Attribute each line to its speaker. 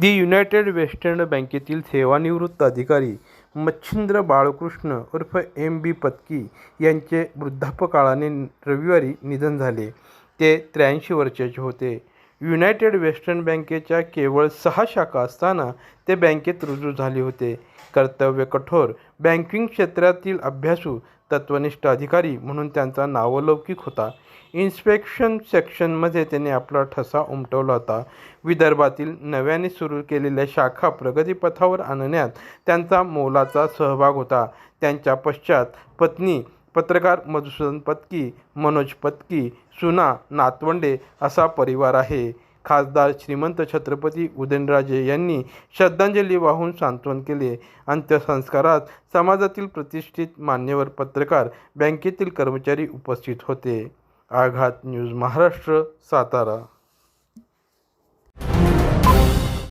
Speaker 1: दी United western बँकेतील सेवानिवृत्त अधिकारी मच्छिंद्र बाळकृष्ण उर्फ एम बी पत्की यांचे वृद्धापकाळाने रविवारी निधन झाले. ते त्र्याऐंशी वर्षाचे होते. युनायटेड वेस्टर्न बँकेच्या केवळ सहा शाखा असताना ते बँकेत रुजू झाले होते. कर्तव्य कठोर बँकिंग क्षेत्रातील अभ्यासू तत्वनिष्ठ अधिकारी म्हणून त्यांचा नावलौकिक होता. इन्स्पेक्शन सेक्शनमध्ये त्यांनी आपला ठसा उमटवला होता. विदर्भातील नव्याने सुरू केलेल्या शाखा प्रगतीपथावर आणण्यात त्यांचा मोलाचा सहभाग होता. त्यांच्या पश्चात पत्नी पत्रकार मधुसूदन पत्की मनोज पत्की सुना नातवंडे असा परिवार आहे. खासदार श्रीमंत छत्रपती उदयनराजे यांनी श्रद्धांजली वाहून सांत्वन केले. अंत्यसंस्कारात समाजातील प्रतिष्ठित मान्यवर पत्रकार बँकेतील कर्मचारी उपस्थित होते. आघात न्यूज महाराष्ट्र सातारा.